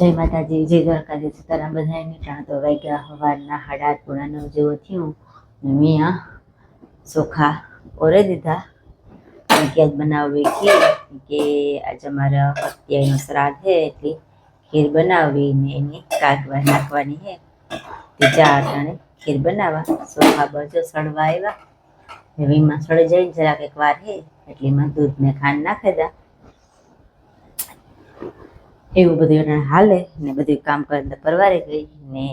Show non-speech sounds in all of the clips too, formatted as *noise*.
જય માતાજી, જય દ્વારકાજી સીતારામ બધાને ટાણ તો વાગ્યા સવારના સાડા આઠ નવ જેવો થયું. ને મેં આ ચોખા ઓરે દીધા. ક્યાં બનાવવી ખીર, કે આજે અમારા અત્યારનો શ્રાદ્ધ છે એટલે ખીર બનાવવી ને એની કાઢવા નાખવાની છે તે ચાર અટાણે ખીર બનાવવા. ચોખા બજો સડવા આવ્યા. એમાં સડી જાય જરાક એક વાર છે એટલે એમાં દૂધ ને ખાંડ નાખી દા એવું બધું અટાણે હાલે ને બધું કામ કરીને પરવારે ગઈ ને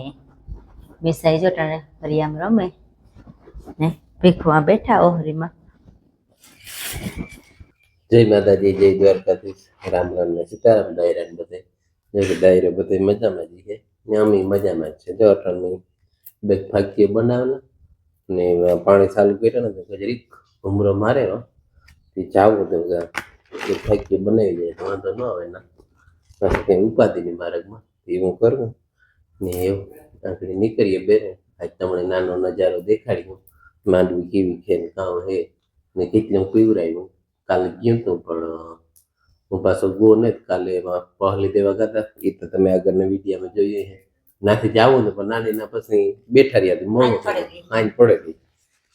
મિસાઈ જો અટાણે ફરિયામ રમે ને ભીખવા બેઠા ઓહરીમાં. જય માતાજી, જય દ્વારકાધીશ. રામ રામ ને સીતારામ, ડાયરા બધે. જે કે ડાયરો બધે મજામાં જ છે. ને અમે મજામાં જ છે. જો અટાણે બે ફાકીઓ બનાવેલા ને પાણી ચાલુ કર્યા ને તો જરીક ભૂમરો મારે તે જાવું તો ફાકીઓ બનાવી જાય વાંધો ન આવે ના. પાછું કંઈ ઉપાધિ માર્ગમાં. એ હું કરું ને એવું. આપણે નીકળીએ બે આજ તમને નાનો નજારો દેખાડ્યો. માંડવી કેવી છે ને કાં હે ને કેટલું પીવરાયું કાલે ગયું તું પણ હું પાછો ગો ને કાલે એમાં પહલી દેવા ગયા એ તો તમે આગળના વિડીયામાં જોઈએ છે નાથી જાવું ને પણ નાની ના પછી બેઠા રહ્યા હતી. મોડું આંચ પડે ગઈ.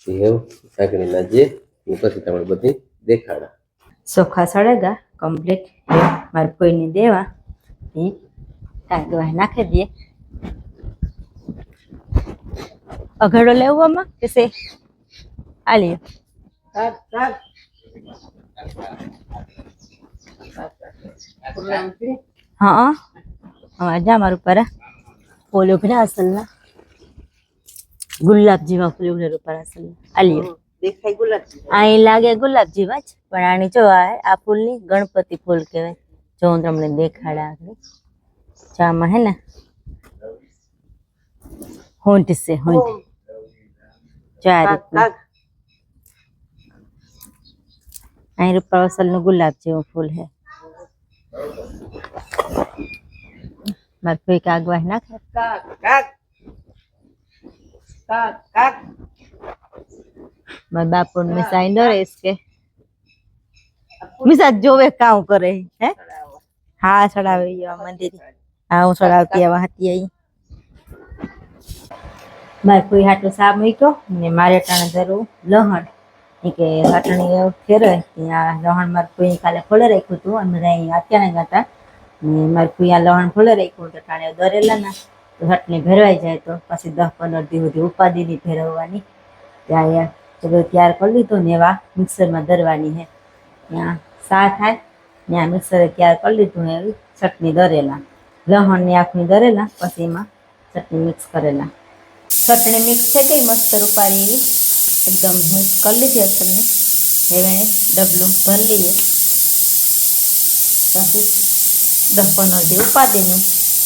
એવું. આગળના જે પછી તમને બધી દેખાડા. સોખા સળેગા. કમ્પ્લીટ મારે કોઈને દેવા. એ કાગવા નાખી દઈએ. અઘડો લેવો આમાં કે સે આ લે. હા. હા જા મારું પર ઘણા અસલના ગુલાબ જેવા ફૂલ ઉપર અસલના આ લ્યો. દેખાય ગુલાબ અહીં લાગે ગુલાબ જેવા જ પણ આની જો આ ફૂલની ગણપતિ ફૂલ કહેવાય. જો હું તમને દેખાડા આગળ ચામાં હે ને? હોંટ છે હોંટ ચાર અહીં રૂપાવસલનું ગુલાબ જેવું ફૂલ હે. મારે કોઈ કાગવા નાખે. કાક કાક કાક કાક મારા બાપુ ને મિસાઈ ડરેશ કે. મિસા જોવે કામ કરે હે? હા ચડાવી ગયો મંદિર હા હું ચડાવતી આવા હતી અહીં મારે કોઈ હાટલો સાપ મૂક્યો ને મારે ટાણે ધરવું લહણ. કે હાટણી એવું ફેરવે ત્યાં લહણ મારે કોઈ કાલે ખોલે રાખ્યું હતું અમે અહીં અત્યારે ગાતા ને મારે કોઈ આ લહણ ખોલે રાખ્યું તો ટાણે દરેલા ના. તો હટણી ભેરવાઈ જાય તો પછી દસ પંદર દિવસ સુધી ઉપાધિની ભેરવવાની. ત્યાં ચલો તૈયાર કરી લીધું ને એવા મિક્સરમાં દરવાની છે ત્યાં સા થાય, ત્યાં મિક્સરે તૈયાર કરી લીધું ને ચટણી દરેલા. લહણની આખની દરેલા, પછી એમાં ચટણી મિક્સ કરેલા. ચટણી મિક્સ થઈ ગઈ મસ્ત રૂપારી એવી, એકદમ મિક્સ કરી લીધી ને હવે ડબલું ભરી લઈએ. પછી દસ પંદર દી ઉપાડીનું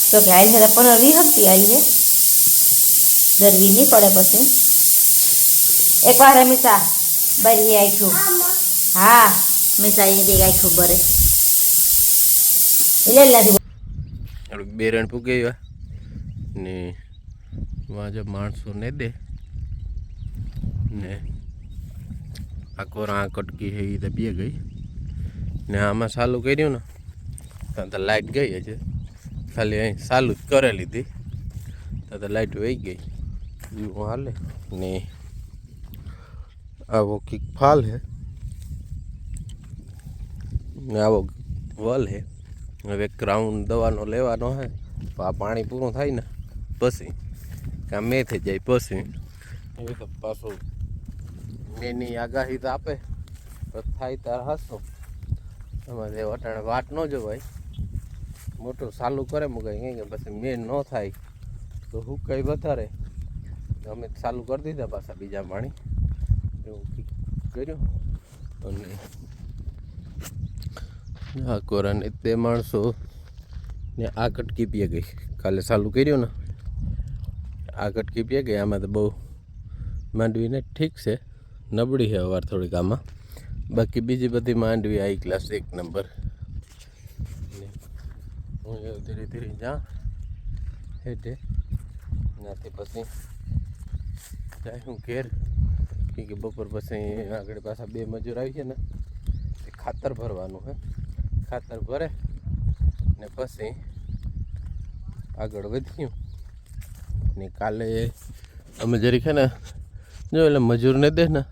તો કે આવી સાથે પંદર વી હતી આવી દરવી નહીં પડે પછી. એક વાર મિસા બરી આખ્યું હા મિસા એ જઈ આખ્યું બરે. એટલે નથી બેરણ પૂગી ગયા ને વાજે માણસો ને દે. ને આ કોરા આ કટકી છે એ તો બે ગઈ. ને આમાં સાલું કર્યું ને ત્યાં તો લાઇટ ગઈ છે ખાલી અહીં ચાલુ જ કરેલી હતી. તો તો લાઇટ વહી ગઈ. એવું હાલે. ને આવો કંઈક ફાલ છે ને આવો વલ છે હવે ક્રાઉન દવાનો લેવાનો હે તો આ પાણી પૂરું થાય ને પછી કાં મેં થઈ જાય પછી. હવે તો પાછું મેની આગાહી તો આપે તો થાય તાર હસો. તમારે વટાણે વાટ ન જોવાય મોટું ચાલુ કરે મુકાય કે પછી મેં ન થાય. તો હુકાઈ વધારે? અમે ચાલુ કરી દીધા પાછા બીજા પાણી. એવું કર્યું. અને આ કોરાને તે માણસો ને આ કટકી પીએ ગઈ. કાલે ચાલુ કર્યું ને. આ કટકી પીએ ગઈ. આમાં તો બહુ માંડવીને ઠીક છે. નબળી છે અવાર થોડીક આમાં. બાકી બીજી બધી માંડવી આઈ ક્લાસ એક નંબર હું ધીરે ધીરે જા. હેઠે ત્યાંથી પછી જાય હું ઘેર. કે બપોર પછી આગળ પાછા બે મજૂર આવી છે ને તે ખાતર ભરવાનું હે. ખાતર ભરે ને પછી આગળ વધ્યું. ને કાલે અમે જરીક છે ને, જો એટલે મજૂરને દે ને,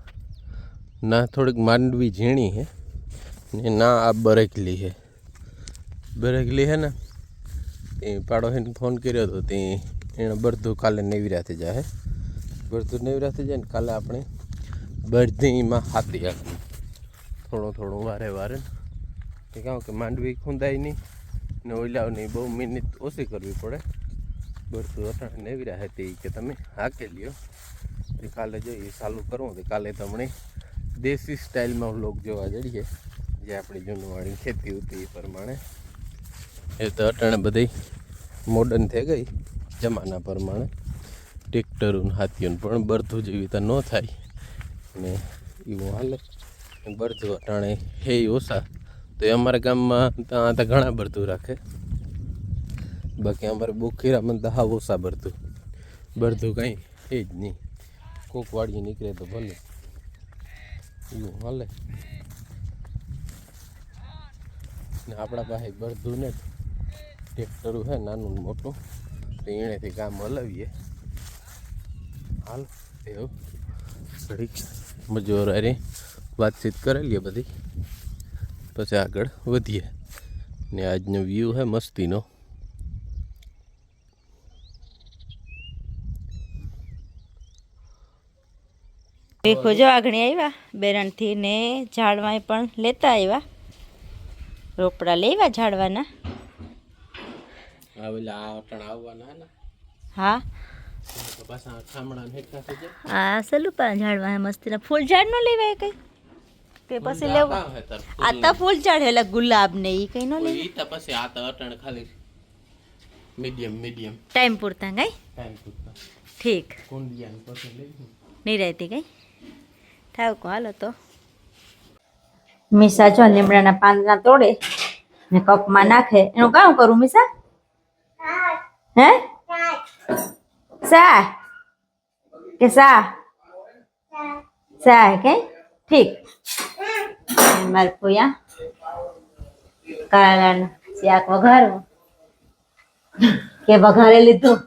ના થોડીક માંડવી ઝીણી હે, ને ના આ બરેકલી હે. બરેકલી હે ને, એ પાડોશીને ફોન કર્યો હતો તે એણે બળધું કાલે નેવી રાતે જાય બધું નેવી રાતે જાય ને કાલે આપણે બળધીમાં હાથી આવે થોડો થોડો વારે વારે. કે કહું કે માંડવી ખૂંદાય નહીં ને ઓલાવની બહુ મિનિટ ઓછી કરવી પડે. બળધું અટાણે નેવરા હતી કે તમે હાકે લ્યો. તે કાલે જો એ ચાલુ કરવું તો કાલે તમને દેશી સ્ટાઇલમાં વ્લોગ જોવા જઈએ. જે આપણી જૂનવાણી ખેતી હતી એ પ્રમાણે. એ તો અટાણે બધી મોડર્ન થઈ ગઈ જમાના પ્રમાણે. ટ્રેક્ટરું હાથીઓને પણ બળધું જેવી તો ન થાય. ને એવું હાલે. બરતું અટાણે હે ઓછા. તો એ અમારા ગામમાં ત્યાં તો ઘણા બરતું રાખે. બાકી અમારે બોખીરામાં તો હા ઓછા બરતું બરતું કંઈ એ જ નહીં. કોક વાળી નીકળે તો ભલે. એવું હાલે. ને આપણા પાસે બળધું ને ટ્રેક્ટરું છે નાનું મોટું. તો એણેથી કામ હલાવીએ. હાલ, એવું. ઘડીક મજૂર અરે વાતચીત કરેલી બધી. પછી આગળ વધીએ. ને આજનો વ્યૂ હે મસ્તીનો. દેખો જો આગણી આવ્યા બેરણથી ને ઝાડવાય પણ લેતા આવ્યા રોપડા લેવા ઝાડવાના. હા. તો આ સલુપા ઝાડવા મસ્તીના ફૂલ ઝાડ નો લેવાય કઈ? કે પછી લેવું. આ તો ફૂલ ઝાડ હેલા ગુલાબ ને ઈ કઈ નો ઈ તો પછી આ તો અટણ ખાલી મીડિયમ મીડિયમ. ટાઈમ પૂરતા કઈ? ટાઈમ પૂરતા. ઠીક. કુંડિયાને પછી લઈ નિરાયતી કઈ? થાવ કો હાલો તો. મીસા જો લીમડાના પાંદડા તોડે ને કપમાં નાખે. એનું કામ કરું મીસા? હે. સા કે સા સા કે ઠીક મારે પોયા કાળાનું શાક વઘારવું કે વઘારે લીધું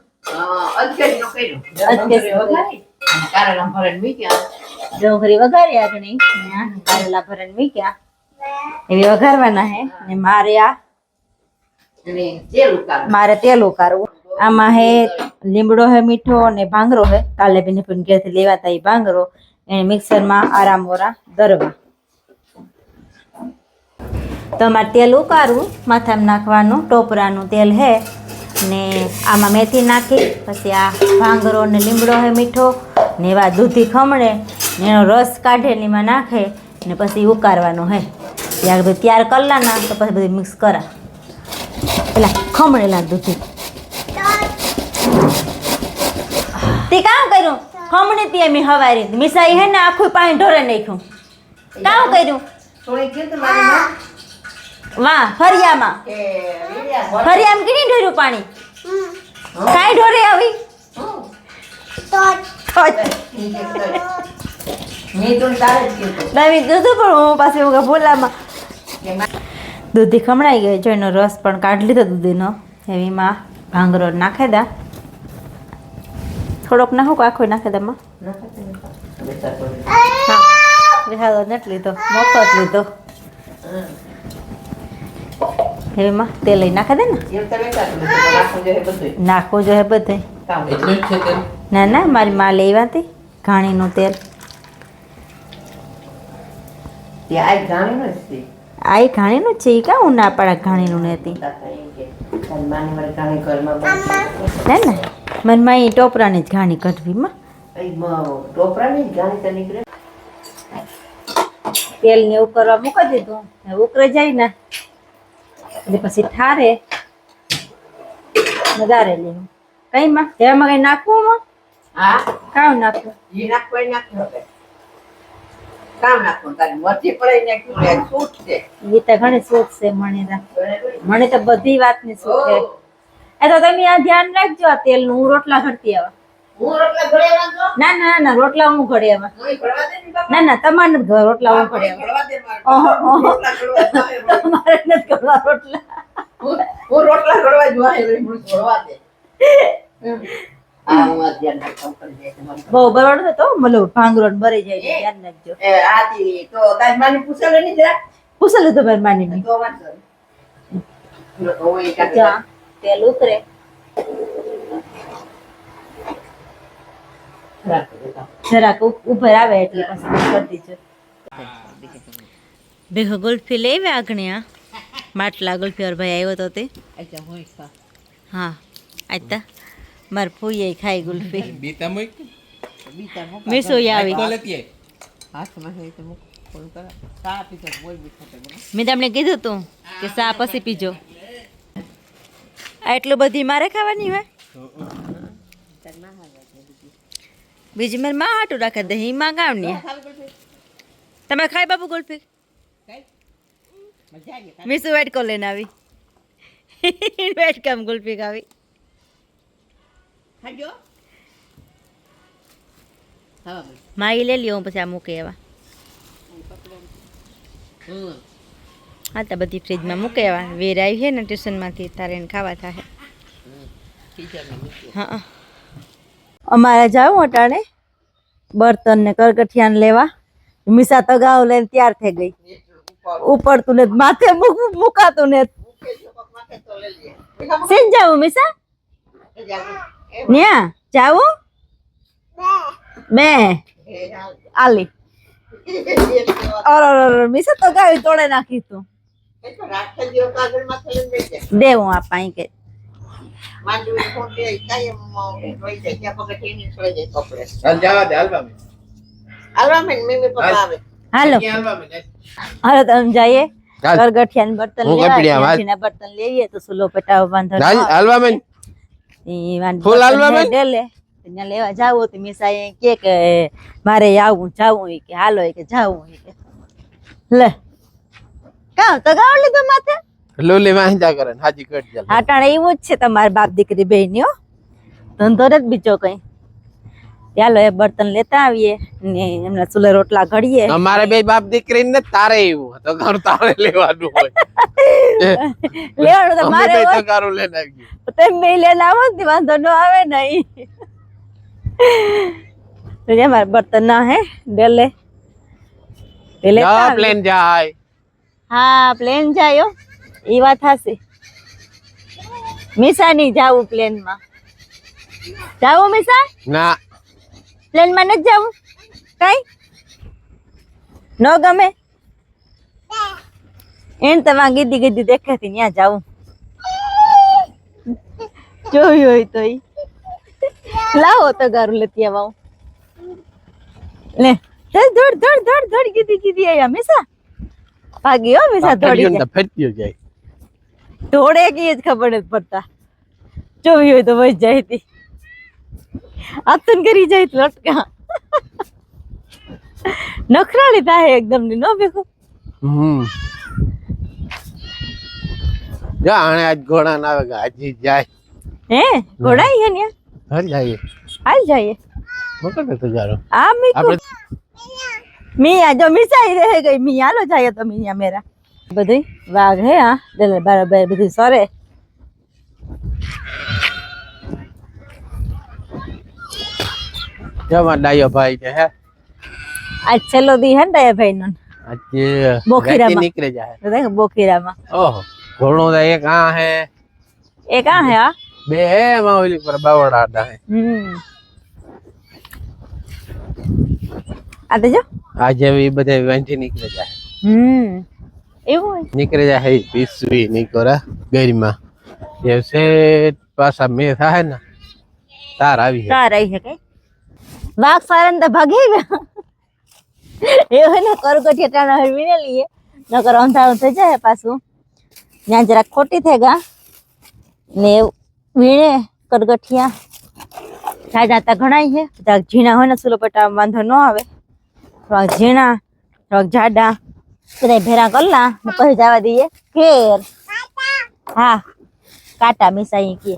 ડુંગળી વઘારી આગળ કારેલા ભરણ મૂક્યા એવી વઘારવાના હે ને મારે આ મારે તેલ ઉકાળવું આમાં હે લીમડો હે, મીઠો અને ભાંગરો હે. કાલે બેને પણ ઘેરથી લેવાતા એ ભાંગરો. એને મિક્સરમાં આરામ ઓરા દરવા. તમારે તેલ ઉકાળવું, માથામાં નાખવાનું, ટોપરાનું તેલ હે. ને આમાં મેથી નાખી, પછી આ ભાંગરો ને લીમડો હે, મીઠો. ને એવા દૂધી ખમણે એનો રસ કાઢે ને એમાં નાખે, ને પછી ઉકાળવાનો હે. ત્યાર બધું તૈયાર કરલાના તો પછી બધું મિક્સ કરા. પેલા ખમણેલા દૂધી. તે કામ કર્યું? ખમણી તી મી હવારી. મિસાઈ હે ને આખું પાણી ઢોરે નાખ્યું. કામ કર્યું? વાહ ફરિયામાં. ફરિયામાં કીની ઢોર્યું પાણી? કાંઈ ઢોરે આવી? દૂધ પણ હું પાસે હું દૂધી ખમણાઈ ગઈ જો એનો રસ પણ કાઢી લીધો દૂધીનો. એવીમાં ભાંગરો નાખે દા. થોડોક નાખો આખો નાખે તેમાં હા વિહારો નથી લીધો મોટો જ લીધો. એમાં તેલ લઈ નાખે દે ને. નાખવું જોઈએ બધે એટલું જ છે તેમ ના ના મારી માં લેવા હતી ઘાણીનું તેલ. આ ઘાણીનું છે. એ કાં હું ના પાડા ઘાણીનું ને હતી? ના ના. મને માં એ ટોપરાની જ ઘાણી કઢવીમાં તેલ ને કરવા મૂકી દીધું. ને ઉકળે જાય ને. એટલે પછી ઠારે. વધારે લેવું. કઈ માં એમાં કઈ નાખવું? માં કામ નાખવું એ તો ઘણી શોખ છે મને મને તો બધી વાતની શોખ છે. એ તો તમે આ ધ્યાન રાખજો આ તેલનું. હું રોટલા ઘડતી આવા. ના ના ના રોટલા હું ઘડે આવા. ના ના તમારે રોટલા હું ઘડે આવા. તમારે નથી રોટલા. હું ઘડવા ઘડવા દે. ધ્યાન. બહુ બરોડ જાય રાખજો. એ આથી તો માની પૂછેલો નહીં જરા માની તેલ ઉતરે. જરાક ઉપ- ઉપર આવે એટલે પછી કરી દેજો ભેગો ગુલ્ફી લેવે આગણ્યા માટલા ગુલ્ફી ઓર ભાઈ આવ્યો તો તે? હું આતા માર ફૂઈએ ખાઈ ગુલ્ફી. બીતા મૂક મીસુ આવી. મેં તમને કીધું તું કે સા પછી પીજો. એટલું બધી મારે ખાવાની હોય બીજી મારે માં હાટું રાખે, દહીં હિ માં ગાવની તમે ખાઈ બાપુ ગુલ્ફી. મીસુ વેટ કો લઈને આવી વેટ કમ ગુલફી ખાવી. ખાવા લઈ લ્યો પછી આ મૂકે એવા. હા તો બધી ફ્રીજમાં મૂકે એવા વેર આવી છે ને ટ્યુશનમાંથી, તારે એને ખાવા થાય ખીચામાં મૂકી. હા અમારે જાવું અટાણે, બર્તન ને કરગઠિયાને લેવા મીસા તગાવ લઈને તૈયાર થઈ ગઈ ઉપર ઉપડતું ને માથે મૂક- મુકાતું ને મૂકે જો કોક માથે તો લઈ લે. એમાં સેન જાવું મીસા મૂકે જાવું. એ ન્યા, જાવું બે એ હાલ. આલી અર અર અર, મીસા તો ગાવી તોડે નાખી તું દે હું આ પાઈ કે હાલ હાલો. તમે જઈએ. બર્તન લઈએ તો સુલો પટાવ બાંધો ન હાલ આવે. હાલવા મે ઈ વાન ફૂલ બર્તન હાલવા ત્યાં લેવા જાવું તો મિસાઈ કે કે મારે આવું જાવું કે હાલો કે જાવું કે. લે. કામ તો ગાવ માથે. લોલી વાંધા કરે ને હાજી કટ ચાલ આટાણે એવું જ છે તમારા બાપ દીકરી બેન હો. ધંધો જ બીજો કઈ. ચાલો એ બર્તન લેતા આવીએ ને એમના ચૂલે રોટલા ઘડીએ. અમારે બે બાપ દીકરી ને તારે એવું તો ઘર તારે લેવાનું હોય. *laughs* લેવાનું તો મારે હોય. તગારું લઈને આવી. તેમ બે લઈને આવો ને વાંધો ન આવે નહીં તો જે મારે બર્તન ના હે ડેલે. તે. પ્લેન જાય. હા પ્લેન જાય એ ઈ વાત હાસી મિસા નહીં જાવું પ્લેનમાં જાવું મિસા? ના. પ્લેનમાં નથી જાવું? કઈ? ન ગમે? એને તમારે ગીધી ગીધી દેખાતી ત્યાં જાવું? જોયું હોય તો લાવો તો ગારું લેતી આવા. લે ધડ ધડ ધડ ધડ ગીધી ગીધી આયા મીસા. ભાગી હો મિસા દોડી જાય તો જાય. ઢોળે કે જ ખબર નથી પડતા. જોવી હોય તો વહી જાય હતી આતન કરી જાય લટકા. નખરાળી થાય એકદમની નો બેખો હમ. જા આણે આજ ઘોડા ના આવે હાજી જાય. હે? ઘોડા અહીંયા ને હર જાય હાલ જઈએ. મોકલ તો જારો આ મી આપણે મિયા જો મિસાઈ રહે ગઈ મિયા હાલો જાય તો મિયા મેરા બધું વાઘ હે હા દલે બરાબર બધું સરે જવા ડાયો ભાઈ કે હે આજ છેલ્લો દી હે ને ભાઈ નો આજે બોખીરામાં. રાતે નીકળે જાય તો દેખ બોકીરામાં ઓહો ઘોડો તો એક આ હે એ કાં હે આ બે હે એમાં ઓલી પર બાવડા આડા હે હમ આ તો જો આજે એ બધા વાંચી નીકળે જાય. હમ એવું હોય? નીકળે જાય હે પીસવી નીકળે ગરીમાં. જે છે પાછા મેં થાય ને તાર આવી છે તાર આવી શકે વાઘ સારન તો ભાગી ગયા. એવું ને કરગઠિયા ટાણા હરવી ને લઈએ. નકર અંધારું થઈ જાય પાછું. ત્યાં જરાક ખોટી થઈ ગયા ને વીણે કરગઠિયા જાજા તા ઘણાય છે જરાક ઝીણા હોય ને સુલો પટાવા વાંધો ન આવે. થોડાક ઝીણા, થોડાક જાડા બધા ભેરા કરલા, પછી જવા દઈએ. ઘેર. હા, કાટા મિસાઈ કે.